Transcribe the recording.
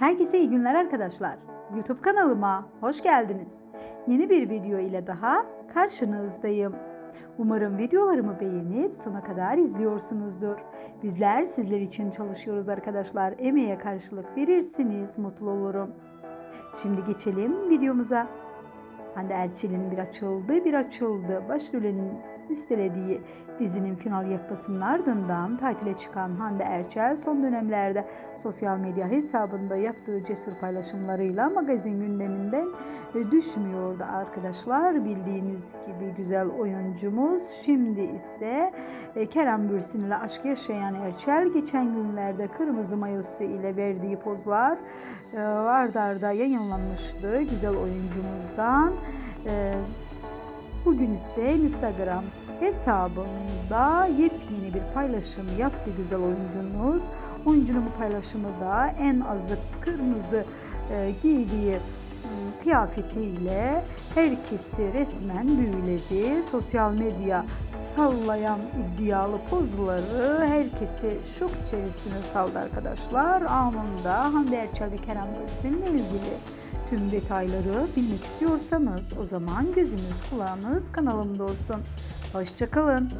Herkese iyi günler arkadaşlar. YouTube kanalıma hoş geldiniz. Yeni bir video ile daha karşınızdayım. Umarım videolarımı beğenip sona kadar izliyorsunuzdur. Bizler sizler için çalışıyoruz arkadaşlar. Emeğe karşılık verirsiniz mutlu olurum. Şimdi geçelim videomuza. Hande Erçel'in bir açıldı bir açıldı başrolünün üstelediği dizinin final yapmasının ardından tatile çıkan Hande Erçel son dönemlerde sosyal medya hesabında yaptığı cesur paylaşımlarıyla magazin gündeminden e, düşmüyordu arkadaşlar. Bildiğiniz gibi güzel oyuncumuz şimdi ise e, Kerem Bürsin ile aşk yaşayan Erçel geçen günlerde kırmızı mayosu ile verdiği pozlar e, arda arda yayınlanmıştı güzel oyuncumuzdan. Bugün ise Instagram hesabında yepyeni bir paylaşım yaptı güzel oyuncumuz. Oyuncunun bu paylaşımı da en azı kırmızı e, giydiği e, kıyafetiyle herkesi resmen büyüledi. Sosyal medya sallayan iddialı pozları herkesi şok içerisine saldı arkadaşlar. Anında Hande Erçel ve Kerem Bürsin'le ilgili tüm detayları bilmek istiyorsanız o zaman gözünüz kulağınız kanalımda olsun. Hoşçakalın.